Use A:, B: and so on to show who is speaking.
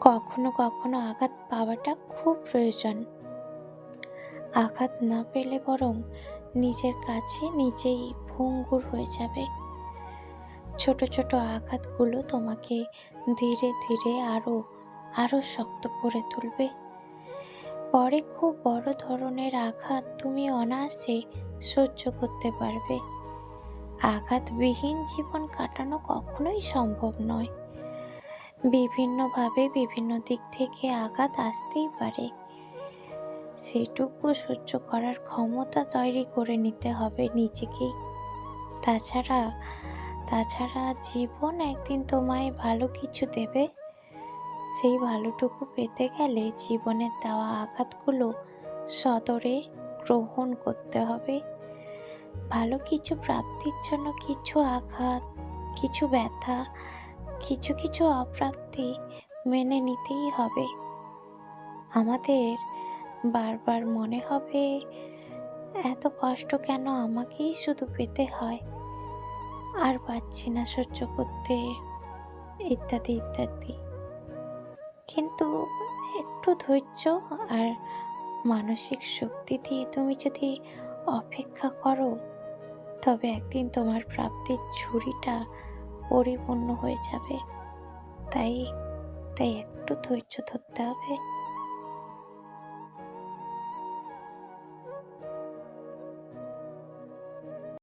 A: কখনো কখনো আঘাত পাওয়াটা খুব প্রয়োজন। আঘাত না পেলে বরং নিজের কাছে নিজেই ভঙ্গুর হয়ে যাবে। ছোট ছোট আঘাতগুলো তোমাকে ধীরে ধীরে আরও আরও শক্ত করে তুলবে। পরে খুব বড় ধরনের আঘাত তুমি অনায়াসে সহ্য করতে পারবে। আঘাতবিহীন জীবন কাটানো কখনোই সম্ভব নয়। বিভিন্নভাবে বিভিন্ন দিক থেকে আঘাত আসতেই পারে। সেটুকু সহ্য করার ক্ষমতা তৈরি করে নিতে হবে নিজেকেই তাছাড়া তাছাড়া জীবন একদিন তোমায় ভালো কিছু দেবে। সেই ভালোটুকু পেতে গেলে জীবনের দেওয়া আঘাতগুলো সদরে গ্রহণ করতে হবে। ভালো কিছু প্রাপ্তির জন্য কিছু আঘাত, কিছু ব্যথা কিছু কিছু অপ্রাপ্তি মেনে নিতেই হবে। আমাদের বারবার মনে হবে, এত কষ্ট কেন আমাকেই শুধু পেতে হয়? আর পাচ্ছি না সহ্য করতে, ইত্যাদি ইত্যাদি। কিন্তু একটু ধৈর্য আর মানসিক শক্তি দিয়ে তুমি যদি অপেক্ষা করো, তবে একদিন তোমার প্রাপ্তির ঝুড়িটা পরিপূর্ণ হয়ে যাবে। তাই তাই একটু ধৈর্য ধরতে হবে।